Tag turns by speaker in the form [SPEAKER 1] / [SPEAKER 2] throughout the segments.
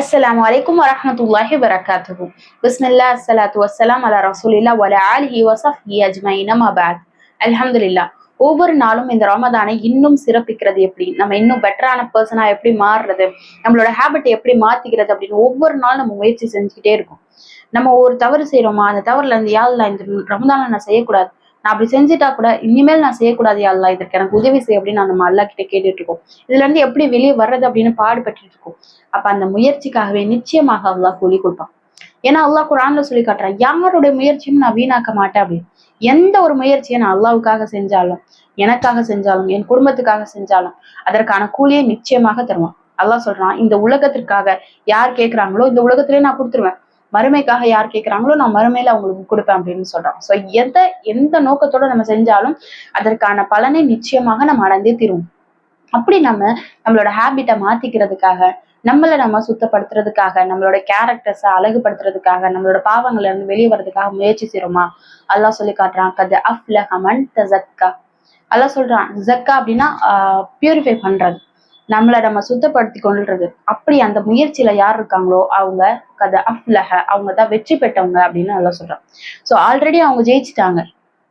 [SPEAKER 1] அஸ்லாம் வலைக்கம் வரமத்துல்லாஹி வரகாத்து பிஸ்மில்லா அஸ்லாத்து வசலாம் அலா ரசூலில்லா வல ஆலிஹி வசஃப் அஜ்மைனா அபாத் அலமதுல்லா ஒவ்வொரு நாளும் இந்த ரமதானை இன்னும் சிறப்பிக்கிறது எப்படி? நம்ம இன்னும் பெட்டரான பர்சனா எப்படி மாறுறது? நம்மளோட ஹேபிட் எப்படி மாத்திக்கிறது அப்படின்னு ஒவ்வொரு நாளும் நம்ம முயற்சி செஞ்சுக்கிட்டே இருக்கும். நம்ம ஒரு தவறு செய்யறோமா அந்த தவறுல இருந்து யாழ்ல இந்த ரமதானை நான் செய்யக்கூடாது? நான் அப்படி செஞ்சுட்டா கூட இனிமேல் நான் செய்யக்கூடாது அல்லா இதற்கு எனக்கு உதவி செய்ய அப்படின்னு நம்ம அல்லா கிட்ட கேட்டுட்டு இருக்கோம் இதுல இருந்து எப்படி வெளியே வர்றது அப்படின்னு பாடுபட்டு இருக்கோம் அப்ப அந்த முயற்சிக்காகவே நிச்சயமாக அல்லாஹ் கூலி கொடுப்பான். ஏன்னா அல்லாஹ் குரான்ல சொல்லி காட்டுறான் யாருடைய முயற்சியும் நான் வீணாக்க மாட்டேன் அப்படின்னு. எந்த ஒரு முயற்சியை நான் அல்லாவுக்காக செஞ்சாலும் எனக்காக செஞ்சாலும் என் குடும்பத்துக்காக செஞ்சாலும் அதற்கான கூலியை நிச்சயமாக தருவான். அல்லாஹ் சொல்றான் இந்த உலகத்திற்காக யார் கேட்கிறாங்களோ இந்த உலகத்திலேயே நான் கொடுத்துருவேன். மறுமைக்காக யார் கேட்கிறாங்களோ நான் மறுமையில அவங்களுக்கு கொடுப்பேன் அப்படின்னு சொல்றோம் சோ எந்த எந்த நோக்கத்தோட நம்ம செஞ்சாலும் அதற்கான பலனை நிச்சயமாக நம்ம அடைந்தே தீருவோம். அப்படி நம்ம நம்மளோட ஹேபிட்டை மாத்திக்கிறதுக்காக நம்மளை நம்ம சுத்தப்படுத்துறதுக்காக நம்மளோட கேரக்டர்ஸை அழகுபடுத்துறதுக்காக நம்மளோட பாவங்கள்ல இருந்து வெளியே வர்றதுக்காக முயற்சி செய்யறோமா அல்லாஹ் சொல்லி காட்டுறான் கதை அஃப்ல ஹமன் தசக்கா அல்லாஹ் சொல்றான் ஜக்கா அப்படின்னா பியூரிஃபை பண்றது. நம்மளை நம்ம சுத்தப்படுத்தி கொள்றது. அப்படி அந்த முயற்சியில யார் இருக்காங்களோ அவங்க கதை அஃப்லஹ அவங்க தான் வெற்றி பெற்றவங்க அப்படின்னு நல்லா சொல்றான். ஸோ ஆல்ரெடி அவங்க ஜெயிச்சிட்டாங்க.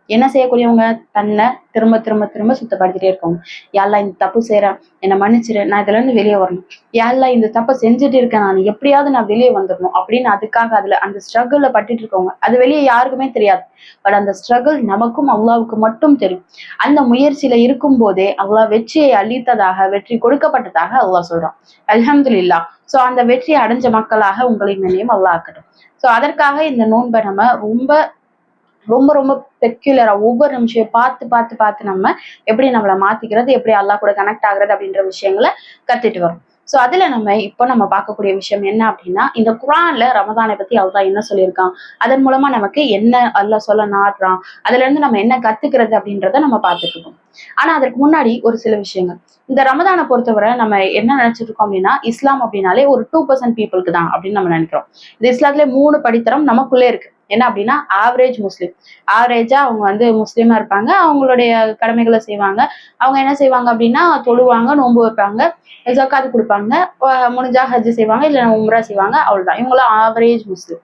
[SPEAKER 1] என்ன செய்யக்கூடியவங்க? தன்னை திரும்ப திரும்ப திரும்ப சுத்தப்படுத்திட்டே இருக்கவங்க யாரெல்லாம் இந்த தப்பு செய்யறேன் என்னை மன்னிச்சிரு. நான் இதுல இருந்து வெளியே வரணும். யாரெல்லாம் இந்த தப்பை செஞ்சுட்டு இருக்கேன். நான் எப்படியாவது நான் வெளியே வந்துடணும் அப்படின்னு அதுக்காக அதுல அந்த ஸ்ட்ரகிள்ல பட்டுட்டு இருக்கவங்க. அது வெளியே யாருக்குமே தெரியாது. பட் அந்த ஸ்ட்ரகிள் நமக்கும் அல்லாவுக்கு மட்டும் தெரியும். அந்த முயற்சியில இருக்கும் போதே அல்லாஹ் வெற்றியை அளித்ததாக வெற்றி கொடுக்கப்பட்டதாக அல்லாஹ் சொல்றான். அலமதுல்லா சோ அந்த வெற்றியை அடைஞ்ச மக்களாக உங்களின் நிலையம் அல்லாஹ் ஆக்கட்டும். சோ அதற்காக இந்த நோன்பை நம்ம ரொம்ப ரொம்ப ரொம்ப பெக்யூலரா ஒவ்வொரு நிமிஷம் பார்த்து பார்த்து பார்த்து நம்ம எப்படி நம்மளை மாத்திக்கிறது எப்படி அல்லா கூட கனெக்ட் ஆகுறது அப்படின்ற விஷயங்களை கத்துட்டு வரோம். சோ அதுல நம்ம இப்போ நம்ம பார்க்கக்கூடிய விஷயம் என்ன அப்படின்னா இந்த குரான்ல ரமதானை பத்தி அல்லாஹ் என்ன சொல்லியிருக்கான்? அதன் மூலமா நமக்கு என்ன அல்லாஹ் சொல்ல நாடுறான்? அதுல இருந்து நம்ம என்ன கத்துக்கிறது அப்படின்றத நம்ம பார்த்துட்டு இருக்கோம் ஆனா அதற்கு முன்னாடி ஒரு சில விஷயங்கள். இந்த ரமதானை பொறுத்தவரை நம்ம என்ன நினைச்சிட்டு இருக்கோம் அப்படின்னா இஸ்லாம் அப்படின்னாலே ஒரு டூ பர்சன்ட் பீப்புளுக்கு தான் அப்படின்னு நம்ம நினைக்கிறோம். இந்த இஸ்லாத்துல மூணு படித்தரம் நமக்குள்ளே இருக்கு. என்ன அப்படின்னா ஆவரேஜ் முஸ்லீம். ஆவரேஜா அவங்க வந்து முஸ்லீமா இருப்பாங்க. அவங்களுடைய கடமைகளை செய்வாங்க. அவங்க என்ன செய்வாங்க அப்படின்னா தொழுவாங்க நோன்பு வைப்பாங்க ஜக்காத்து கொடுப்பாங்க முடிஞ்சா ஹஜ் செய்வாங்க இல்லை உம்ரா செய்வாங்க அவ்வளவுதான். இவங்களாம் ஆவரேஜ் முஸ்லீம்.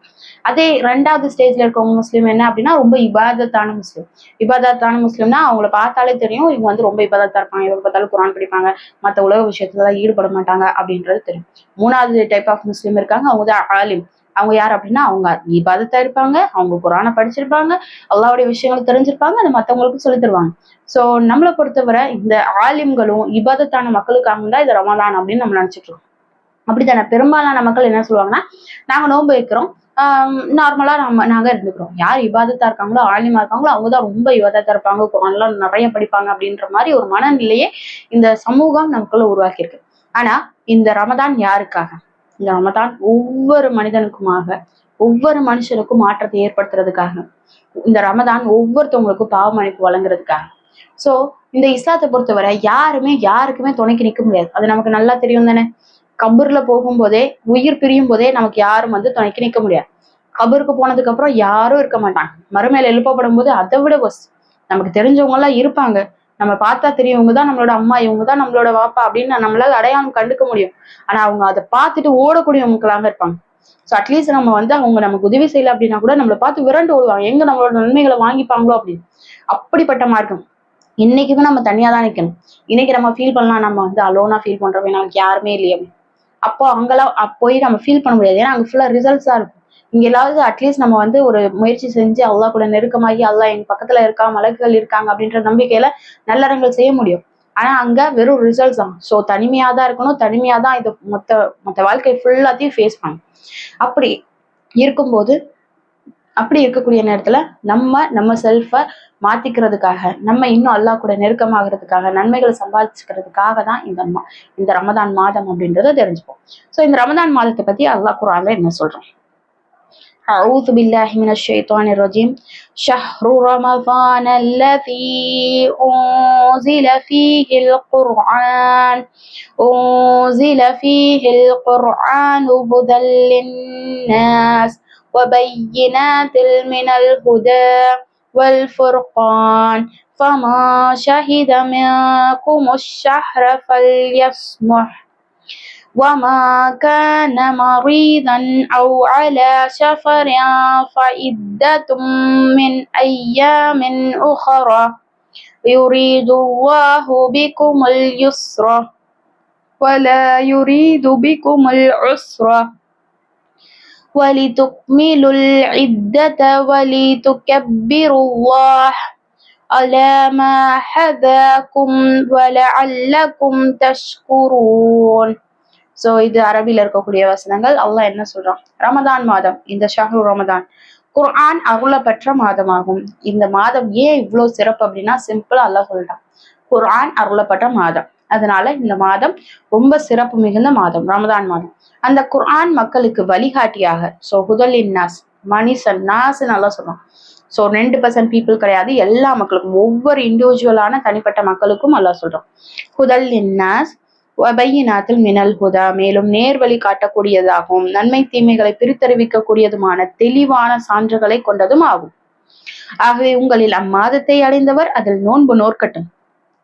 [SPEAKER 1] அதே ரெண்டாவது ஸ்டேஜ்ல இருக்கவங்க முஸ்லீம் என்ன அப்படின்னா ரொம்ப இபாதத்தான முஸ்லீம். இபாதத்தான முஸ்லீம்னா அவங்கள பார்த்தாலே தெரியும் இவங்க வந்து ரொம்ப இபாதத்தா இருப்பாங்க. இவங்க பார்த்தாலும் குரான் படிப்பாங்க. மற்ற உலக விஷயத்துல ஈடுபட மாட்டாங்க அப்படின்றது தெரியும். மூணாவது டைப் ஆஃப் முஸ்லீம் இருக்காங்க. அவங்க தான் ஆலிம். அவங்க யார் அப்படின்னா அவங்க இபாதத்தா இருப்பாங்க அவங்க குரானை படிச்சிருப்பாங்க அல்லாவுடைய விஷயங்கள் தெரிஞ்சிருப்பாங்க அது மற்றவங்களுக்கும் சொல்லி தருவாங்க. ஸோ நம்மளை பொறுத்தவரை இந்த ஆலிம்களும் இபாதத்தான மக்களுக்காக தான் இது ரமலான் அப்படின்னு நம்ம நினைச்சிட்டு இருக்கோம். அப்படித்தானே? பெரும்பாலான மக்கள் என்ன சொல்லுவாங்கன்னா நாங்க நோன்பு வைக்கிறோம். நார்மலா நம்ம நாங்க இருந்துக்கிறோம். யார் இபாதத்தா இருக்காங்களோ ஆலிமா இருக்காங்களோ அவங்க தான் ரொம்ப இபாதத்தா இருப்பாங்க குரான்லாம் நிறைய படிப்பாங்க அப்படின்ற மாதிரி ஒரு மனநிலையே இந்த சமூகம் நமக்குள்ள உருவாக்கியிருக்கு. ஆனா இந்த ரமதான் யாருக்காக? இந்த ரமதான் ஒவ்வொரு மனிதனுக்குமாக ஒவ்வொரு மனுஷனுக்கும் மாற்றத்தை ஏற்படுத்துறதுக்காக இந்த ரமதான் ஒவ்வொருத்தவங்களுக்கும் பாவ மன்னிப்பு வழங்குறதுக்காக. சோ இந்த இஸ்லாத்தை பொறுத்தவரை யாருமே யாருக்குமே துணைக்கு நிற்க முடியாது. அது நமக்கு நல்லா தெரியும் தானே? கபூர்ல போகும்போதே உயிர் பிரியும் போதே நமக்கு யாரும் வந்து துணைக்கு நிற்க முடியாது. கபூருக்கு போனதுக்கு அப்புறம் யாரும் இருக்க மாட்டாங்க. மறுமையில எழுப்பப்படும் போது அதை விட ஒஸ் நமக்கு தெரிஞ்சவங்க எல்லாம் இருப்பாங்க. நம்ம பார்த்தா தெரியும் இவங்க தான் நம்மளோட அம்மா இவங்க தான் நம்மளோட வாப்பா அப்படின்னு நம்மளால அடையாளம் கண்டுக்க முடியும். ஆனா அவங்க அதை பார்த்துட்டு ஓடக்கூடியவங்களாக இருப்பாங்க. ஸோ அட்லீஸ்ட் நம்ம வந்து அவங்க நமக்கு உதவி செய்யல அப்படின்னா கூட நம்மளை பார்த்து விரண்டு ஓடுவாங்க. எங்க நம்மளோட நன்மைகளை வாங்கிப்பாங்களோ அப்படின்னு. அப்படிப்பட்ட மார்க்கம். இன்னைக்குமே நம்ம தனியா தான் நிக்கணும். இன்னைக்கு நம்ம ஃபீல் பண்ணலாம் நம்ம வந்து அலோனா ஃபீல் பண்றோம் நமக்கு யாருமே இல்லையே அப்போ அங்கெல்லாம் போய் நம்ம ஃபீல் பண்ண முடியாது. ஏன்னா அங்க ஃபுல்லா ரிசல்ட்ஸா இருக்கும். இங்க எல்லாவது அட்லீஸ்ட் நம்ம வந்து ஒரு முயற்சி செஞ்சு அல்லா கூட நெருக்கமாகி அல்லா எங்க பக்கத்துல இருக்கா மலக்குகள் இருக்காங்க அப்படின்ற நம்பிக்கையில நல்லறங்கள் செய்ய முடியும். ஆனா அங்க வெறும் ரிசல்ட்ஸ் தான். ஸோ தனிமையா தான் இருக்கணும் தனிமையா தான் இது மொத்த மொத்த வாழ்க்கை ஃபுல்லாத்தையும் ஃபேஸ் பண்ணும் அப்படி இருக்கும்போது அப்படி இருக்கக்கூடிய நேரத்துல நம்ம நம்ம செல்ஃபை மாத்திக்கிறதுக்காக நம்ம இன்னும் அல்லா கூட நெருக்கமாகிறதுக்காக நன்மைகளை சம்பாதிச்சுக்கிறதுக்காக தான் இந்த இந்த ரமதான் மாதம் அப்படின்றத தெரிஞ்சுப்போம். ஸோ இந்த ரமதான் மாதத்தை பத்தி அல்லா குரான்ல என்ன சொல்றோம் أعوذ بالله من الشيطان الرجيم. شهر رمضان الذي أنزل فيه القرآن. أنزل فيه القرآن هدى للناس وبينات من الهدى والفرقان. فما شهد منكم الشهر فليصمح. وما كان مريضا أو على سفر فعدة من أيام أخرى يريد الله بكم اليسر ولا يريد بكم العسر ولتكملوا العدة ولتكبروا الله على ما حذاكم ولعلكم تشكرون ஸோ இது அரபியில் இருக்கக்கூடிய வசனங்கள். அல்லாஹ் என்ன சொல்றான்? ரமதான் மாதம். இந்த ஷஹ்ரு ரமதான். குர்ஆன் அருளப்பெற்ற மாதமாகும். இந்த மாதம் ஏன் இவ்வளவு சிறப்பு அப்படின்னா சிம்பிளா அல்லாஹ் சொல்றான். குர்ஆன் அருளப்பட்ட மாதம். அதனால இந்த மாதம் ரொம்ப சிறப்பு மிகுந்த மாதம் ரமதான் மாதம். அந்த குர்ஆன் மக்களுக்கு வழிகாட்டியாக ஸோ ஹுதலின் நாஸ் மனிசன் நாஸ்ன்னு நல்லா சொல்றான். ஸோ ரெண்டு பர்சன்ட் பீப்புள் கிடையாது. எல்லா மக்களுக்கும் ஒவ்வொரு இண்டிவிஜுவலான தனிப்பட்ட மக்களுக்கும் நல்லா சொல்றோம் ஹுதல் நாஸ் வபையினாத்தில் மினல் ஹுதா மேலும் நேர்வழி காட்டக்கூடியதாகவும் நன்மை தீமைகளை பிரித்தறிவிக்கக்கூடியதுமான தெளிவான சான்றுகளை கொண்டதும் ஆகும். ஆகவே உங்களில் அம்மாதத்தை அடைந்தவர் அதில் நோன்பு நோற்கட்டும்.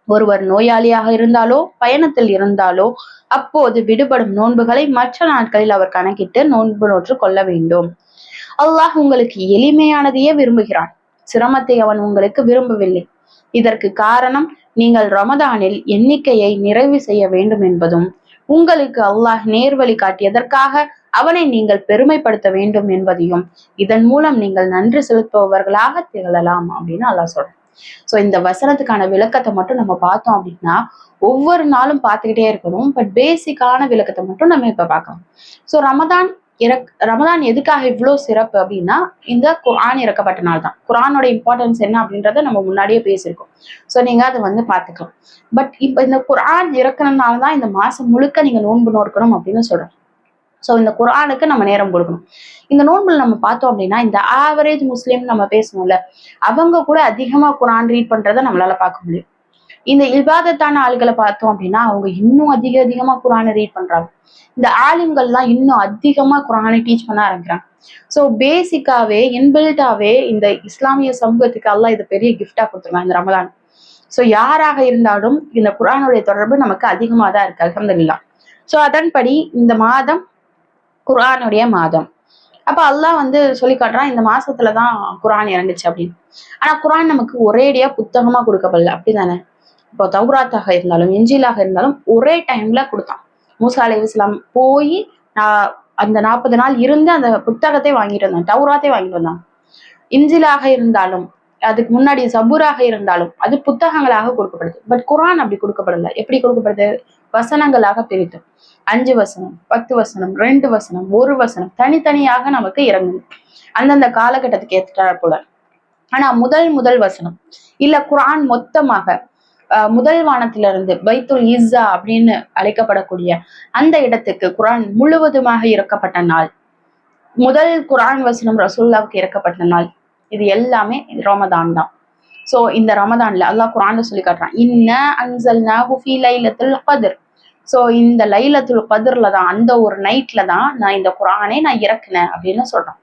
[SPEAKER 1] ஒருவர் நோயாளியாக இருந்தாலோ பயணத்தில் இருந்தாலோ அப்போது விடுபடும் நோன்புகளை மற்ற நாட்களில் அவர் கணக்கிட்டு நோன்பு நோற்று கொள்ள வேண்டும். அல்லாஹ் உங்களுக்கு எளிமையானதையே விரும்புகிறான். சிரமத்தை அவன் உங்களுக்கு விரும்பவில்லை. இதற்கு காரணம் நீங்கள் ரமதானில் எண்ணிக்கையை நிறைவு செய்ய வேண்டும் என்பதும் உங்களுக்கு அல்லாஹ் நேர்வழி காட்டியதற்காக அவனை நீங்கள் பெருமைப்படுத்த வேண்டும் என்பதையும் இதன் மூலம் நீங்கள் நன்றி செலுத்துபவர்களாக திகழலாம் அப்படின்னு அல்லாஹ் சொல்றேன். ஸோ இந்த வசனத்துக்கான விளக்கத்தை மட்டும் நம்ம பார்த்தோம் அப்படின்னா ஒவ்வொரு நாளும் பார்த்துக்கிட்டே இருக்கணும் பட் பேசிக்கான விளக்கத்தை மட்டும் நம்ம இப்போ பார்க்கலாம். ஸோ ரமதான் இறக் ரமதான் எதுக்காக இவ்வளோ சிறப்பு அப்படின்னா இந்த குரான் இறக்கப்பட்ட நாள் தான். குரானோட இம்பார்ட்டன்ஸ் என்ன அப்படின்றத நம்ம முன்னாடியே பேசியிருக்கோம். ஸோ நீங்க அதை வந்து பார்த்துக்கலாம். பட் இப்போ இந்த குரான் இறக்குறதுனால தான் இந்த மாசம் முழுக்க நீங்க நோன்பு நோக்கணும் அப்படின்னு சொல்கிறோம் ஸோ இந்த குரானுக்கு நம்ம நேரம் கொடுக்கணும். இந்த நோன்பில் நம்ம பார்த்தோம் அப்படின்னா இந்த ஆவரேஜ் முஸ்லீம் நம்ம பேசணும்ல அவங்க கூட அதிகமா குரான் ரீட் பண்றதை நம்மளால பார்க்க முடியும். இந்த இபாதத்தான ஆள்களை பார்த்தோம் அப்படின்னா அவங்க இன்னும் அதிக அதிகமா குரானை ரீட் பண்றாங்க. இந்த ஆலிம்கள்லாம் இன்னும் அதிகமா குரானை டீச் பண்ண ஆரம்பிக்கிறாங்க. ஸோ பேசிக்காவே இன்பில்டாவே இந்த இஸ்லாமிய சமூகத்துக்கு எல்லாம் இதை பெரிய கிஃப்டா கொடுத்துருக்காங்க இந்த ரமதான் ஸோ யாராக இருந்தாலும் இந்த குரானுடைய தொடர்பு நமக்கு அதிகமாக தான் இருக்கு அலமதுல்லா ஸோ அதன்படி இந்த மாதம் குரானுடைய மாதம். அப்ப அல்லாஹ் வந்து சொல்லி காட்டுறான் இந்த மாசத்துலதான் குரான் இறங்குச்சு அப்படின்னு. ஆனா குரான் நமக்கு ஒரேடியா புத்தகமா கொடுக்கப்படல அப்படிதானே? இப்போ தௌராத்தாக இருந்தாலும் இஞ்சிலாக இருந்தாலும் ஒரே டைம்ல கொடுத்தான். மூசா அலி இஸ்லாம் போய் நான் அந்த நாற்பது நாள் இருந்து அந்த புத்தகத்தை வாங்கிட்டு வந்தான் டவுராத்தை வாங்கிட்டு வந்தான். இஞ்சிலாக இருந்தாலும் அதுக்கு முன்னாடி சபூராக இருந்தாலும் அது புத்தகங்களாக கொடுக்கப்படுது. பட் குரான் அப்படி கொடுக்கப்படல. எப்படி கொடுக்கப்படுது? வசனங்களாக பிரித்து. அஞ்சு வசனம் பத்து வசனம் ரெண்டு வசனம் ஒரு வசனம் தனித்தனியாக நமக்கு இறங்குது அந்தந்த காலகட்டத்துக்கு ஏற்றாற் போல. ஆனா முதல் முதல் வசனம். இல்ல குரான் மொத்தமாக முதல் வானத்திலிருந்து பைத்துல் இஸ்ஸா அப்படின்னு அழைக்கப்படக்கூடிய அந்த இடத்துக்கு குரான் முழுவதுமாக இறக்கப்பட்ட நாள். முதல் குரான் வசனம் ரசூல்லாவுக்கு இறக்கப்பட்ட நாள். இது எல்லாமே ரமதான் தான். சோ இந்த ரமதான்ல அல்லாஹ் குரான்ல சொல்லி காட்டுறான். இன்ன அன்சல்னா ஹுஃபி லைலத்துல் கதிர். சோ இந்த லைலத்துல் கதிர்ல தான் அந்த ஒரு நைட்ல தான் நான் இந்த குரானே நான் இறக்குனேன் அப்படின்னு சொல்றான்.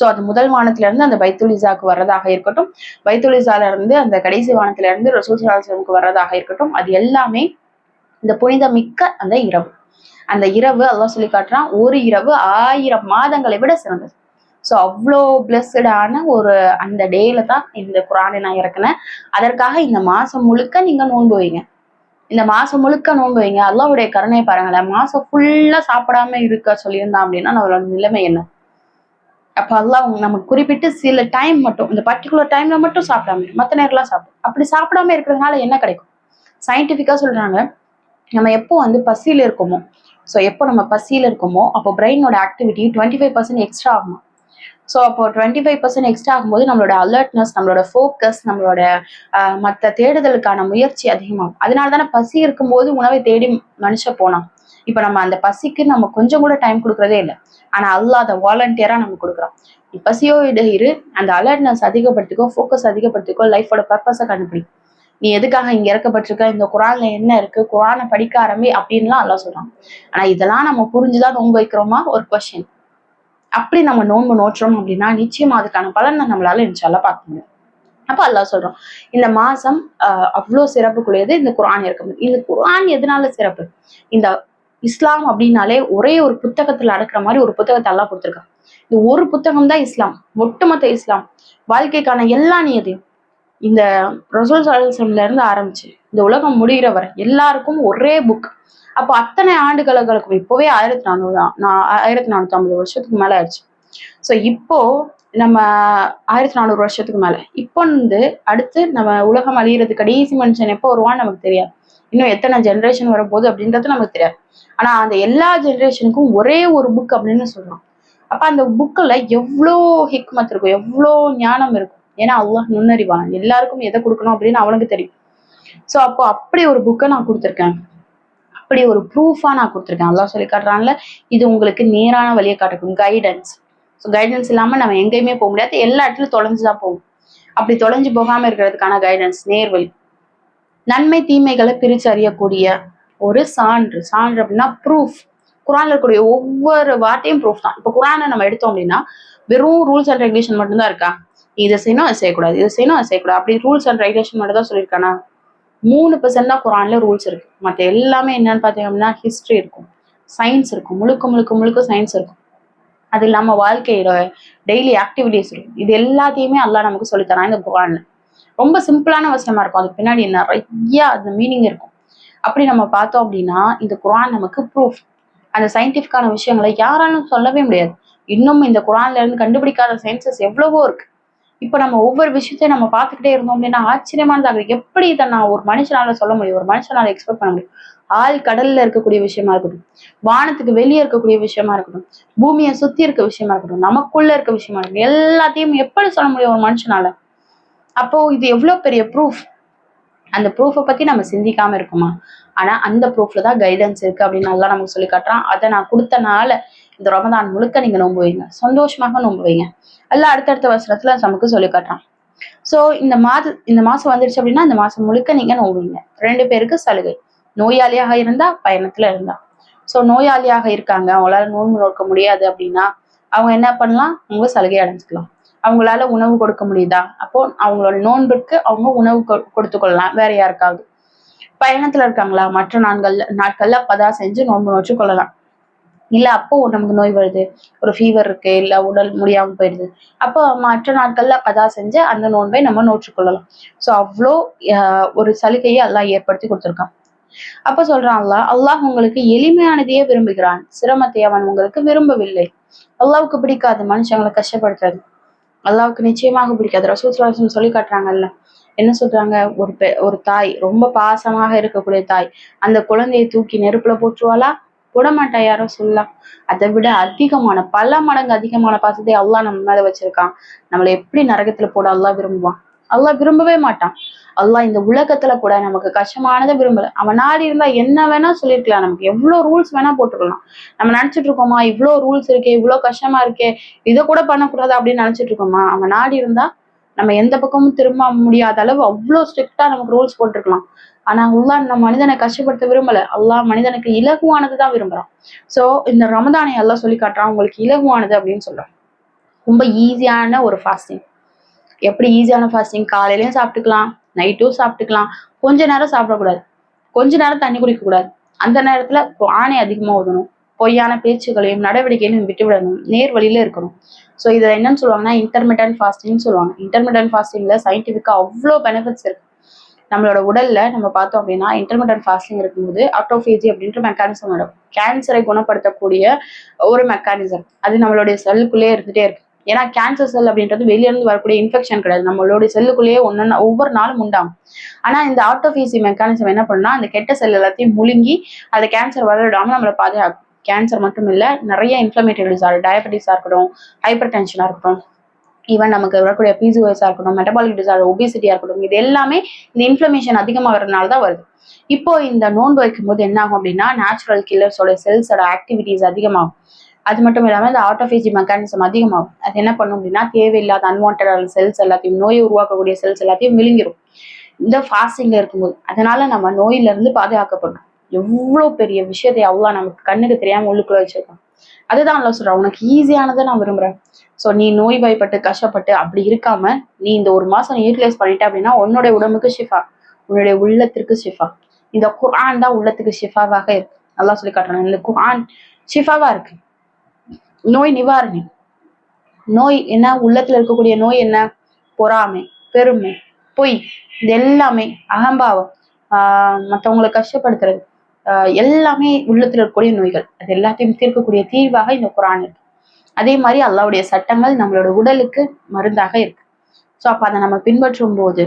[SPEAKER 1] ஸோ அது முதல் வானத்திலிருந்து அந்த பைத்துலிசாக்கு வர்றதாக இருக்கட்டும். பைத்துலிசால இருந்து அந்த கடைசி வானத்துல இருந்து ரசூல் சலாஹமுக்கு வர்றதாக இருக்கட்டும். அது எல்லாமே இந்த புனித மிக்க அந்த இரவு. அந்த இரவு அல்லாஹ் சொல்லி காட்டுறான் ஒரு இரவு ஆயிரம் மாதங்களை விட சிறந்தது. ஸோ அவ்வளோ பிளஸ்டான ஒரு அந்த டேல தான் இந்த குரானை நான் இறக்குனேன். அதற்காக இந்த மாசம் முழுக்க நீங்க நோன்பு வைங்க. இந்த மாசம் முழுக்க நோன்பு வைங்க. அல்லாவுடைய கருணையை பாருங்களேன். மாதம் ஃபுல்லா சாப்பிடாம இருக்க சொல்லியிருந்தான் அப்படின்னா நம்மளோட நிலைமை என்ன? அப்போ அதெல்லாம் நமக்கு குறிப்பிட்டு சில டைம் மட்டும் இந்த பர்டிகுலர் டைம்ல மட்டும் சாப்பிடாம மற்ற நேரம்லாம் சாப்பிடும் அப்படி சாப்பிடாம இருக்கிறதுனால என்ன கிடைக்கும்? சயின்டிஃபிக்கா சொல்றாங்க நம்ம எப்போ வந்து பசியில் இருக்கோமோ ஸோ எப்போ நம்ம பசியில் இருக்கோமோ அப்போ பிரெயினோட activity twenty five percent extra ஆகுமா? ஸோ அப்போ டுவெண்ட்டி ஃபைவ் பர்சன்ட் எக்ஸ்ட்ரா ஆகும்போது நம்மளோட அலர்ட்னஸ் நம்மளோட ஃபோக்கஸ் நம்மளோட மற்ற தேடுதலுக்கான முயற்சி அதிகமாகும். அதனால தானே பசி இருக்கும்போது உணவை தேடி மனுஷ போனான். இப்போ நம்ம அந்த பசிக்கு நம்ம கொஞ்சம் கூட டைம் கொடுக்குறதே இல்லை. ஆனா அல்லாஹ் அதை வாலண்டியரா நம்ம கொடுக்குறோம் நீ பசியோ இரு. அந்த அலர்ட்னஸ் அதிகப்படுத்திக்கோ ஃபோக்கஸ் அதிகப்படுத்திக்கோ லைஃபோட பர்பஸை கண்டுபிடி. நீ எதுக்காக இங்க இறக்கப்பட்டிருக்க? இந்த குரான்ல என்ன இருக்கு? குரானை படிக்க ஆரம்பி அப்படின்லாம் எல்லாம் சொல்றான். ஆனா இதெல்லாம் நம்ம புரிஞ்சுதான் நோன்பு வைக்கிறோமா? ஒரு கொஸ்டின் அப்படி நம்ம நோன்பு நோற்றோம் அப்படின்னா நிச்சயமா அதுக்கான பலனை நம்மளால இன்ஷால்லாம் பார்க்க முடியும். அப்ப அல்லா சொல்றோம் இந்த மாசம் அஹ் அவ்வளோ சிறப்புக்குரியது இந்த குரான் இருக்கும் இந்த குரான் எதனால சிறப்பு? இந்த இஸ்லாம் அப்படின்னாலே ஒரே ஒரு புத்தகத்துல அடக்குற மாதிரி ஒரு புத்தகத்தை எல்லாம் கொடுத்துருக்கான். இந்த ஒரு புத்தகம் தான் இஸ்லாம். ஒட்டுமொத்த இஸ்லாம். வாழ்க்கைக்கான எல்லா நியதையும் இந்த ரசூல் சலாஹம்ல இருந்து ஆரம்பிச்சு. இந்த உலகம் முடிகிற வரை எல்லாருக்கும் ஒரே புக் அப்போ அத்தனை ஆண்டுகளுக்கும் இப்போவே ஆயிரத்தி நானூறு நான் ஆயிரத்தி நானூத்தி ஐம்பது வருஷத்துக்கு மேல ஆயிடுச்சு. ஸோ இப்போ நம்ம ஆயிரத்தி நானூறு வருஷத்துக்கு மேலே. இப்போ வந்து அடுத்து நம்ம உலகம் அழியிறது கடைசி மனுஷன் எப்போ வருவான்னு நமக்கு தெரியாது. இன்னும் எத்தனை ஜென்ரேஷன் வரப்போகுது அப்படின்றது நமக்கு தெரியாது. ஆனால் அந்த எல்லா ஜென்ரேஷனுக்கும் ஒரே ஒரு புக் அப்படின்னு சொல்கிறோம் அப்போ அந்த புக்கில் எவ்வளோ ஹிக்மத் இருக்கும் எவ்வளோ ஞானம் இருக்கும் ஏன்னா அல்லாஹ் நுண்ணறிவான். எல்லாருக்கும் எதை கொடுக்கணும் அப்படின்னு அவனுக்கு தெரியும். ஸோ அப்போ அப்படி ஒரு புக்கை நான் கொடுத்துருக்கேன். அப்படி ஒரு ப்ரூஃபாக நான் கொடுத்துருக்கேன். அல்லாஹ் சொல்லி காட்டுறான்ல இது உங்களுக்கு நேரான வழியை காட்டுக்கும். கைடன்ஸ் ஸோ கைடன்ஸ் இல்லாமல் நம்ம எங்கேயுமே போக முடியாது. எல்லா இடத்துலையும் தொலைஞ்சு தான் போகும். அப்படி தொலைஞ்சு போகாமல் இருக்கிறதுக்கான கைடன்ஸ் நேர்வழி. நன்மை தீமைகளை பிரித்து அறியக்கூடிய ஒரு சான்று. சான்று அப்படின்னா ப்ரூஃப் குரான்ல இருக்கக்கூடிய ஒவ்வொரு வார்த்தையும் ப்ரூஃப் தான். இப்போ குரானை நம்ம எடுத்தோம் அப்படின்னா வெறும் ரூல்ஸ் அண்ட் ரெகுலேஷன் மட்டும்தான் இருக்கா? இதை செய்யணும் அதை செய்யக்கூடாது. இதை செய்யணும் அதை செய்யக்கூடாது. அப்படி ரூல்ஸ் அண்ட் ரெகுலேஷன் மட்டும் தான் சொல்லியிருக்கானா? மூணு பர்சன்ட் தான் குரான்ல ரூல்ஸ் இருக்கு. மற்ற எல்லாமே என்னன்னு பார்த்தீங்க அப்படின்னா ஹிஸ்ட்ரி இருக்கும். சயின்ஸ் இருக்கும். முழுக்க முழுக்க முழுக்க சயின்ஸ் இருக்கும். அது இல்லாம வாழ்க்கையோட டெய்லி ஆக்டிவிட்டிஸ் இருக்கும் இது எல்லாத்தையுமே அல்லா நமக்கு சொல்லித்தரான் இந்த குரான்ல. ரொம்ப சிம்பிளான விஷயமா இருக்கும். அதுக்கு பின்னாடி நிறைய அந்த மீனிங் இருக்கும். அப்படி நம்ம பார்த்தோம் அப்படின்னா இந்த குரான் நமக்கு ப்ரூஃப் அந்த சயின்டிஃபிக்கான விஷயங்களை யாராலும் சொல்லவே முடியாது. இன்னும் இந்த குரான்ல இருந்து கண்டுபிடிக்காத சயின்சஸ் எவ்வளவோ இருக்கு. இப்போ நம்ம ஒவ்வொரு விஷயத்தையும் நம்ம பார்த்துக்கிட்டே இருந்தோம் அப்படின்னா ஆச்சரியமானதாக இருக்கு எப்படி இதை நான் ஒரு மனுஷனால சொல்ல முடியும்? ஒரு மனுஷனால எக்ஸ்பெக்ட் பண்ண முடியும்? ஆள் கடல்ல இருக்கக்கூடிய விஷயமா இருக்கட்டும் வானத்துக்கு வெளியே இருக்கக்கூடிய விஷயமா இருக்கட்டும் பூமியை சுத்தி இருக்க விஷயமா இருக்கட்டும் நமக்குள்ள இருக்க விஷயமா இருக்கட்டும் எல்லாத்தையும் எப்படி சொல்ல முடியும் ஒரு மனுஷனால? அப்போ இது எவ்வளவு பெரிய ப்ரூஃப் அந்த ப்ரூஃபை பத்தி நம்ம சிந்திக்காம இருக்குமா? ஆனா அந்த ப்ரூஃப்ல தான் கைடன்ஸ் இருக்கு அப்படின்னு நல்லா நமக்கு சொல்லி காட்டுறான். அதை நான் கொடுத்தனால இந்த ரமதான் முழுக்க நீங்க நோம்பு வைங்க. சந்தோஷமாக நோம்புவீங்க எல்லாம் அடுத்தடுத்த வருஷத்துல நமக்கு சொல்லி காட்டுறான். சோ இந்த மாத இந்த மாசம் வந்துருச்சு அப்படின்னா இந்த மாசம் முழுக்க நீங்க நோம்புவீங்க ரெண்டு பேருக்கு சலுகை. நோயாளியாக இருந்தா பயணத்துல இருந்தா. ஸோ நோயாளியாக இருக்காங்க அவங்களால நோன்பு நோக்க முடியாது அப்படின்னா அவங்க என்ன பண்ணலாம்? அவங்க சலுகை அடைஞ்சுக்கலாம். அவங்களால உணவு கொடுக்க முடியுதா? அப்போ அவங்களோட நோன்பிற்கு அவங்க உணவு கொடுத்து கொள்ளலாம். வேற யாருக்காவது. பயணத்துல இருக்காங்களா? மற்ற நாட்கள்ல நாட்கள்ல பதா செஞ்சு நோன்பு நோச்சு கொள்ளலாம். இல்ல அப்போ நமக்கு நோய் வருது. ஒரு ஃபீவர் இருக்கு இல்ல உடல் முடியாம போயிடுது அப்போ மற்ற நாட்கள்ல கதா செஞ்சு அந்த நோன்பை நம்ம நோற்றுக்கொள்ளலாம். ஸோ அவ்வளோ ஒரு சலுகையை எல்லாம் ஏற்படுத்தி கொடுத்துருக்கான். அப்ப சொல்றான் அல்லாஹ் அல்லாஹ் உங்களுக்கு எளிமையானதையே விரும்புகிறான். சிரமத்தை அவன் உங்களுக்கு விரும்பவில்லை. அல்லாவுக்கு பிடிக்காது மனுஷங்களை கஷ்டப்படுத்துறது அல்லாவுக்கு நிச்சயமாக பிடிக்காது. ரசூல் சொல்லி காட்டுறாங்கல்ல என்ன சொல்றாங்க? ஒரு பெ ஒரு தாய் ரொம்ப பாசமாக இருக்கக்கூடிய தாய் அந்த குழந்தையை தூக்கி நெருப்புல போட்டுருவாளா போட மாட்டா யாரோ சொல்லலாம் அதை விட அதிகமான பல மடங்கு அதிகமான பாசத்தை அல்லாஹ் நம்ம மேல வச்சிருக்கான். நம்மளை எப்படி நரகத்துல போட அல்லாஹ் விரும்புவான்? அல்லாஹ் விரும்பவே மாட்டான். அல்லாஹ் இந்த உலகத்துல கூட நமக்கு கஷ்டமானதை விரும்பல. அவன் நாடி இருந்தா என்ன வேணா சொல்லிருக்கலாம். நமக்கு எவ்வளவு ரூல்ஸ் வேணா போட்டுக்கலாம் நம்ம நினைச்சிட்டு இருக்கோமா இவ்வளவு ரூல்ஸ் இருக்கே இவ்வளவு கஷ்டமா இருக்கே இதை கூட பண்ணக்கூடாது அப்படின்னு நினைச்சிட்டு இருக்கோமா? அவன் நாடி இருந்தா நம்ம எந்த பக்கமும் திரும்ப முடியாத அளவு அவ்வளவு ஸ்ட்ரிக்டா நமக்கு ரூல்ஸ் போட்டிருக்கலாம். ஆனா அல்லா நம்ம மனிதனை கஷ்டப்படுத்த விரும்பல. அல்லாஹ் மனிதனுக்கு இலகுவானது தான் விரும்புறான். சோ இந்த ரமதானை எல்லாம் சொல்லி காட்டுறான். உங்களுக்கு இலகுவானது அப்படின்னு சொல்றான். ரொம்ப ஈஸியான ஒரு ஃபாஸ்டிங் எப்படி ஈஸியான ஃபாஸ்டிங் காலையிலயும் சாப்பிட்டுக்கலாம் நைட்டும் சாப்பிட்டுக்கலாம். கொஞ்ச நேரம் சாப்பிடக்கூடாது. கொஞ்ச நேரம் தண்ணி குடிக்க கூடாது. அந்த நேரத்துல ஆணை அதிகமா ஓதணும் பொய்யான பேச்சுகளையும் நடவடிக்கையும் விட்டு விடணும். நேர் வழியில இருக்கணும். ஸோ இதை என்னன்னு சொல்லுவாங்கன்னா இன்டர்மீடியன் ஃபாஸ்டிங்னு சொல்லுவாங்க. இன்டர்மீடியன் ஃபாஸ்டிங்ல சயின்டிஃபிக்காக அவ்வளோ பெனிஃபிட்ஸ் இருக்கு. நம்மளோட உடல்ல நம்ம பார்த்தோம் அப்படின்னா இன்டர்மீடியட் ஃபாஸ்டிங் இருக்கும்போது ஆட்டோஃபேஜி அப்படின்ற மெக்கானிசம் நடக்கும் கேன்சரை குணப்படுத்தக்கூடிய ஒரு மெக்கானிசம் அது நம்மளுடைய செல்லுக்குள்ளேயே இருந்துட்டே இருக்கு. ஏன்னா கேன்சர் செல் அப்படின்றது வெளியிலிருந்து வரக்கூடிய இன்ஃபெக்ஷன் கிடையாது. நம்மளுடைய செல்லுக்குள்ளேயே ஒன்னு ஒவ்வொரு நாளும் உண்டாகும். ஆனா இந்த ஆட்டோஃபேசி மெக்கானிசம் என்ன பண்ணா அந்த கெட்ட செல் எல்லாத்தையும் முழுங்கி அந்த கேன்சர் வளரிடாம நம்மளை பாதுகாக்கும். கேன்சர் மட்டும் இல்ல நிறைய இன்ஃப்ளமேட்டரி டிசார்டர் டயபெட்டிஸா இருக்கட்டும் ஹைப்பர் டென்ஷனா இருக்கட்டும் ஈவன் நமக்கு வரக்கூடிய பிசிஓஎஸா இருக்கட்டும் மெட்டபாலிக் டிசார்டர் ஒபிசிட்டியாக இருக்கட்டும் இது எல்லாமே இந்த இன்ஃப்ளமேஷன் அதிகமாகிறதுனால தான் வருது. இப்போ இந்த நோன்பு வைக்கும்போது என்ன ஆகும் அப்படின்னா நேச்சுரல் கில்லர்ஸோட செல்ஸோட ஆக்டிவிட்டிஸ் அதிகமாகும். அது மட்டும் இல்லாமல் இந்த ஆட்டோஃபேஜி மெக்கானிசம் அதிகமாகும். அது என்ன பண்ணும் அப்படின்னா தேவையில்லாத அன்வான்டான செல்ஸ் எல்லாத்தையும் நோயை உருவாக்கக்கூடிய செல்ஸ் எல்லாத்தையும் விழுங்கிடும் இந்த ஃபாஸ்டிங்ல இருக்கும்போது அதனால நம்ம நோயில இருந்து பாதுகாக்கப்படும் எவ்வளவு பெரிய விஷயத்தை அவ்வளோ நமக்கு கண்ணுக்கு தெரியாமல் உள்ளுக்குள்ள வச்சிருக்கோம். அதுதான் நல்லா சொல்றேன் உனக்கு ஈஸியானதை நான் விரும்புறேன். ஸோ நீ நோய் வாய்ப்பட்டு கஷ்டப்பட்டு அப்படி இருக்காம நீ இந்த ஒரு மாசம் நீ யூட்டிலைஸ் பண்ணிட்ட அப்படின்னா உன்னுடைய உடம்புக்கு ஷிஃபா உன்னுடைய உள்ளத்திற்கு ஷிஃபா இந்த குரான் தான் உள்ளத்துக்கு ஷிஃபாவாக இருக்கு. நல்லா சொல்லி காட்டுறாங்க இந்த குரான் ஷிஃபாவா இருக்கு? நோய் நிவாரணி. நோய் என்ன? உள்ளத்துல இருக்கக்கூடிய நோய் என்ன? பொறாமை பெருமை பொய். இது எல்லாமே அகம்பாவம். ஆஹ் மற்றவங்களை கஷ்டப்படுத்துறது. எல்லாமே உள்ளத்துல இருக்கக்கூடிய நோய்கள். அது எல்லாத்தையும் தீர்க்கக்கூடிய தீர்வாக இந்த குரான் இருக்கு. அதே மாதிரி அல்லாவுடைய சட்டங்கள் நம்மளோட உடலுக்கு மருந்தாக இருக்கு. ஸோ அப்ப அதை நம்ம பின்பற்றும் போது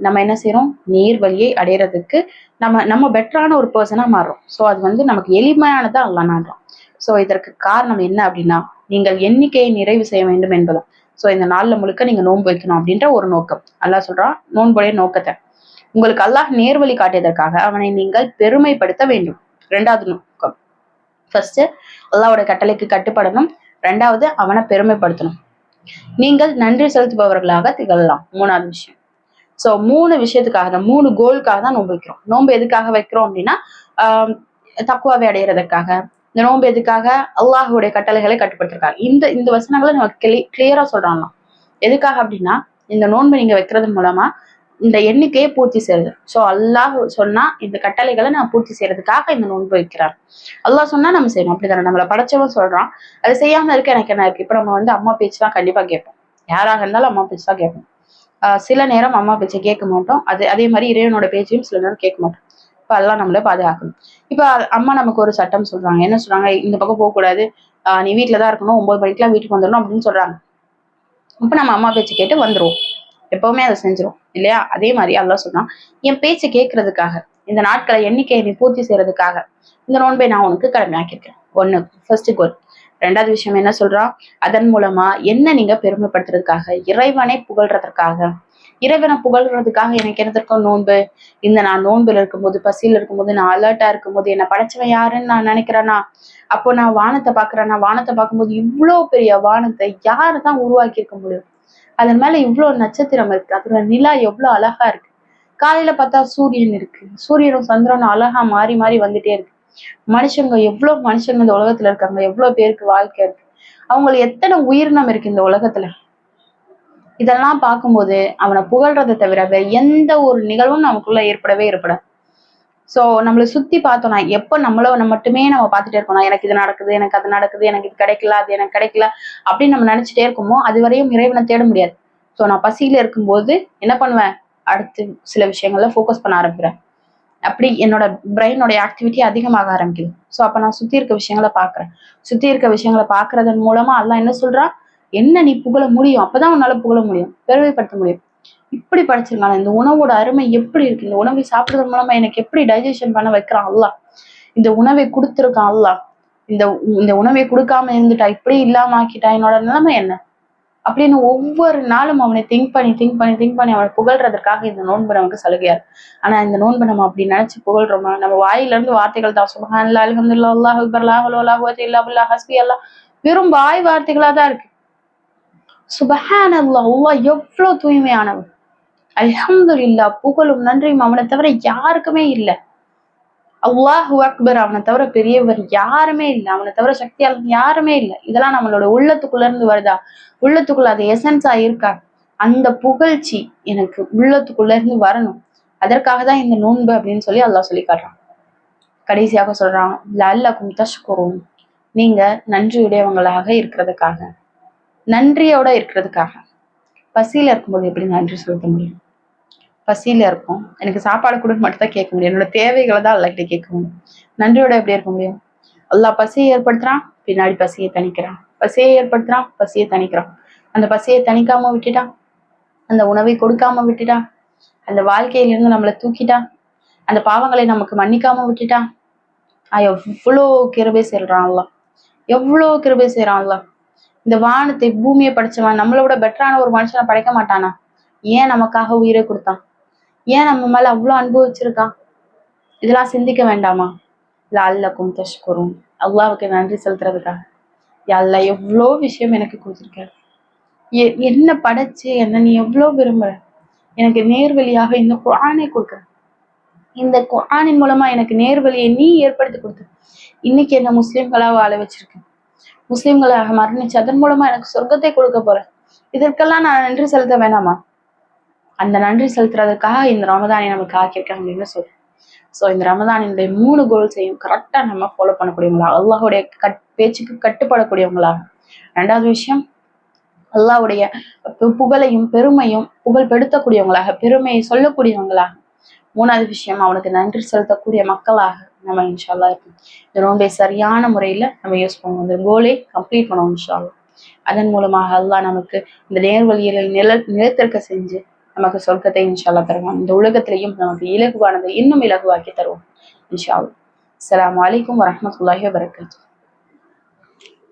[SPEAKER 1] நம்ம என்ன செய்யறோம் நீர் வழியை அடையிறதுக்கு நம்ம நம்ம பெட்டரான ஒரு பர்சனா மாறுறோம். ஸோ அது வந்து நமக்கு எளிமையானதா அல்லா நாடுறோம் ஸோ இதற்கு காரணம் என்ன அப்படின்னா நீங்கள் எண்ணிக்கையை நிறைவு செய்ய வேண்டும் என்பதும். ஸோ இந்த நாள்ல முழுக்க நீங்க நோன்பு வைக்கணும் அப்படின்ற ஒரு நோக்கம். அல்லா சொல்றான் நோன்புடைய நோக்கத்தை. உங்களுக்கு அல்லாஹ் நேர்வழி காட்டியதற்காக அவனை நீங்கள் பெருமைப்படுத்த வேண்டும். ரெண்டாவது நோக்கம். ஃபர்ஸ்ட் அல்லாவோட கட்டளைக்கு கட்டுப்படணும். ரெண்டாவது அவனை பெருமைப்படுத்தணும். நீங்கள் நன்றி செலுத்துபவர்களாக திகழலாம். மூணாவது விஷயம். ஸோ மூணு விஷயத்துக்காக தான் மூணு கோலுக்காக தான் நோன்பு வைக்கிறோம். நோன்பு எதுக்காக வைக்கிறோம் அப்படின்னா ஆஹ் தக்குவாவை அடையிறதுக்காக இந்த நோன்பு எதுக்காக அல்லாஹுடைய கட்டளைகளை கட்டுப்படுத்திருக்காங்க இந்த இந்த வசனங்களை நம்ம கிளி கிளியரா சொல்றாங்களாம். எதுக்காக அப்படின்னா இந்த நோன்பு நீங்க வைக்கிறது மூலமா இந்த எண்ணிக்கையை பூர்த்தி செய்யறது. ஸோ அல்லாஹ் சொன்னா இந்த கட்டளைகளை நான் பூர்த்தி செய்யறதுக்காக இந்த நோன்பு வைக்கிறார். அல்லாஹ் சொன்னா நம்ம செய்யணும். அப்படிதானே நம்மளை படைச்சவன் சொல்றான். அது செய்யாம இருக்க எனக்கு என்ன இருக்கு? இப்ப நம்ம வந்து அம்மா பேச்சு தான் கண்டிப்பா கேட்போம். யாராக இருந்தாலும் அம்மா பேச்சு தான் கேட்போம் சில நேரம் அம்மா பேச்சை கேட்க மாட்டோம். அது அதே மாதிரி இறைவனோட பேச்சையும் சில நேரம் கேட்க மாட்டோம். இப்போ எல்லாம் நம்மளை பாதுகாக்கணும். இப்போ அம்மா நமக்கு ஒரு சட்டம் சொல்றாங்க. என்ன சொல்றாங்க? இந்த பக்கம் போகக்கூடாது நீ வீட்டில் தான் இருக்கணும். ஒன்பது மணிக்கெல்லாம் வீட்டுக்கு வந்துடணும் அப்படின்னு சொல்றாங்க. இப்போ நம்ம அம்மா பேச்சு கேட்டு வந்துடுவோம் எப்பவுமே அதை செஞ்சிடும் இல்லையா? அதே மாதிரி அல்லா சொன்னா என் பேச்சு கேட்கறதுக்காக இந்த நாட்களை எண்ணிக்கையை நீ பூர்த்தி செய்யறதுக்காக இந்த நோன்பை நான் உனக்கு கடமையாக்கியிருக்கேன். ஒண்ணு ஃபர்ஸ்ட் கோல் ரெண்டாவது விஷயம் என்ன சொல்றான்? அதன் மூலமா என்ன நீங்க பெருமைப்படுத்துறதுக்காக இறைவனை புகழ்றதற்காக இறைவனை புகழ்றதுக்காக எனக்கு என்னதற்கும் நோன்பு? இந்த நான் நோன்புல இருக்கும்போது பசியில இருக்கும்போது நான் அலர்ட்டா இருக்கும்போது என்ன படைச்சவன் யாருன்னு நான் நினைக்கிறேன்னா அப்போ நான் வானத்தை பாக்குறேன்னா வானத்தை பார்க்கும்போது இவ்வளோ பெரிய வானத்தை யாரு தான் உருவாக்கி இருக்க முடியும்? அதன் மேல இவ்வளவு நட்சத்திரம் இருக்கு. அதுல நிலா எவ்வளவு அழகா இருக்கு. காலையில பார்த்தா சூரியன் இருக்கு. சூரியனும் சந்திரனும் அழகா மாறி மாறி வந்துட்டே இருக்கு. மனுஷங்க எவ்வளவு மனுஷங்க இந்த உலகத்துல இருக்காங்க. எவ்வளவு பேருக்கு வாழ்க்கை இருக்கு. அவங்களுக்கு எத்தனை உயிரினம் இருக்கு இந்த உலகத்துல? இதெல்லாம் பார்க்கும்போது அவனை புகழ்றதை தவிர வேற எந்த ஒரு நிகழ்வும் நமக்குள்ள ஏற்படவே ஏற்படாது. சோ நம்மளை சுத்தி பார்த்தோம்னா எப்ப நம்மள மட்டுமே நம்ம பார்த்துட்டே இருக்கோம். எனக்கு இது நடக்குது எனக்கு அது நடக்குது எனக்கு இது கிடைக்கல அது எனக்கு கிடைக்கல அப்படின்னு நம்ம நினைச்சிட்டே இருக்கோமோ அது வரையும் இறைவனை தேட முடியாது. சோ நான் பசியில இருக்கும்போது என்ன பண்ணுவேன்? அடுத்து சில விஷயங்கள்ல ஃபோக்கஸ் பண்ண ஆரம்பிக்கிறேன். அப்படி என்னோட பிரெயினோட ஆக்டிவிட்டி அதிகமாக ஆரம்பிக்குது. ஸோ அப்ப நான் சுத்தி இருக்க விஷயங்களை பாக்குறேன் சுத்தி இருக்க விஷயங்களை பாக்குறதன் மூலமா அதெல்லாம் என்ன சொல்றான் என்ன நீ புகழ முடியும்? அப்பதான் உன்னால புகழ முடியும். பெருமைப்படுத்த முடியும். இப்படி படிச்சிருக்காங்க. இந்த உணவோட அருமை எப்படி இருக்கு? இந்த உணவை சாப்பிடுறது மூலமா எனக்கு எப்படி டைஜஷன் பண்ண வைக்கிறான் அல்லாஹ்? இந்த உணவை கொடுத்துருக்கான் அல்லாஹ். இந்த இந்த உணவை கொடுக்காம இருந்துட்டா இப்படி இல்லாம ஆக்கிட்டா என்னோட நிலைமை என்ன? அப்படின்னு ஒவ்வொரு நாளும் அவனை திங்க் பண்ணி திங்க் பண்ணி திங்க் பண்ணி அவனை புகழ்றதுக்காக இந்த நோன்பு நமக்கு சலுகையா இருக்கு. ஆனா இந்த நோன்பு நம்ம அப்படி நினைச்சு புகழ்றோமா? நம்ம வாயில இருந்து வார்த்தைகள் தான். சுபஹான் அல்ஹம்துலில்லாஹ் அல்லாஹ் அக்பர் லா இல்லா ஹஸ்பி வெறும் வாய் வார்த்தைகளா தான் இருக்கு. சுபஹான் அல்லா எவ்வளவு தூய்மையானவன் தூய்மையானவன் அல்ஹம்துலில்லா புகழும் நன்றியும் அவனை தவிர யாருக்குமே இல்லை. அல்லாஹு அக்பர் அவனை தவிர பெரியவர் யாருமே இல்லை. அவனை தவிர சக்தியாளன் யாருமே இல்லை. இதெல்லாம் நம்மளோட உள்ளத்துக்குள்ள இருந்து வருதா? உள்ளத்துக்குள்ள அது எசன்ஸா இருக்கா? அந்த புகழ்ச்சி எனக்கு உள்ளத்துக்குள்ள இருந்து வரணும். அதற்காக தான் இந்த நோன்பு அப்படின்னு சொல்லி அல்லாஹ் சொல்லி காட்டுறான். கடைசியாக சொல்றான் லல்லக்கும் தஷ்குரும் நீங்க நன்றியுடையவங்களாக இருக்கிறதுக்காக நன்றியோட இருக்கிறதுக்காக. பசியில இருக்கும்போது எப்படி நன்றி செலுத்த முடியும்? பசியில இருக்கும் எனக்கு சாப்பாடு கொடுன்னு மட்டும் தான் கேட்க முடியும். என்னோட தேவைகளை தான் அல்லாஹ்கிட்ட கேட்க முடியும். நன்றியோட எப்படி இருக்க முடியும்? எல்லா பசியை ஏற்படுத்துறான் பின்னாடி பசியை தணிக்கிறான். பசியை ஏற்படுத்துறான் பசியை தணிக்கிறான். அந்த பசியை தணிக்காம விட்டுட்டான். அந்த உணவை கொடுக்காம விட்டுட்டான். அந்த வாழ்க்கையிலிருந்து நம்மளை தூக்கிட்டான். அந்த பாவங்களை நமக்கு மன்னிக்காம விட்டுட்டான். எவ்வளோ கிருபை செய்றான் எவ்வளோ கிருபை செய்றான் இந்த வானத்தை பூமியை படைச்சவன் நம்மளோட பெட்டரான ஒரு மனுஷனை படைக்க மாட்டானா? ஏன் நமக்காக உயிரை கொடுத்தான்? ஏன் நம்ம மேல அவ்வளோ அன்பு இதெல்லாம் சிந்திக்க வேண்டாமா? லால்லக்கும் தஷ்குரும். அல்லாவுக்கு நன்றி செலுத்துறதுக்காக. எல்லா எவ்வளோ விஷயம் எனக்கு கொடுத்துருக்காரு. எ- என்ன படைச்சு என்ன நீ எவ்வளோ விரும்புற? எனக்கு நேர்வழியாக இந்த குரானை கொடுக்குற. இந்த குரானின் மூலமா எனக்கு நேர்வழியை நீ ஏற்படுத்தி கொடுத்த இன்னைக்கு என்ன முஸ்லீம்களாக வாழ வச்சிருக்க? முஸ்லீம்களாக மரணிச்சு அதன் மூலமா எனக்கு சொர்க்கத்தை கொடுக்க போற. இதற்கெல்லாம் நான் நன்றி செலுத்த வேணாமா? அந்த நன்றி செலுத்துறதுக்காக இந்த ரமதானை நமக்கு ஆக்கியிருக்காங்க அப்படின்னு சொல்றேன் ஸோ இந்த ரமதானினுடைய மூணு கோல்ஸையும் கரெக்டாக நம்ம ஃபாலோ பண்ணக்கூடியவங்களா? அல்லாஹுடைய கட் பேச்சுக்கு கட்டுப்படக்கூடியவங்களா? ரெண்டாவது விஷயம் அல்லாவுடைய புகழையும் பெருமையும் புகழ் பெடுத்தக்கூடியவங்களாக பெருமையை சொல்லக்கூடியவங்களாக மூணாவது விஷயம் அவனுக்கு நன்றி செலுத்தக்கூடிய மக்களாக நம்ம இன்ஷால்லா இருக்கும். இந்த நோன்பை சரியான முறையில நம்ம யூஸ் பண்ணுவோம் இந்த கோலை கம்ப்ளீட் பண்ணுவோம் இன்ஷால்லா அதன் மூலமாக அல்லாஹ் நமக்கு இந்த நேர்வழியில் நில நிலத்திற்க செஞ்சு நமக்கு சொர்க்கத்தை இன்ஷால்லா தருவான். இந்த உலகத்திலையும் நமக்கு இலகுவானதை இன்னும் இலகுவாக்கி தருவோம் இன்ஷா அலாம் வலைக்கம் வரமத்துல்லாஹி வரகாத்து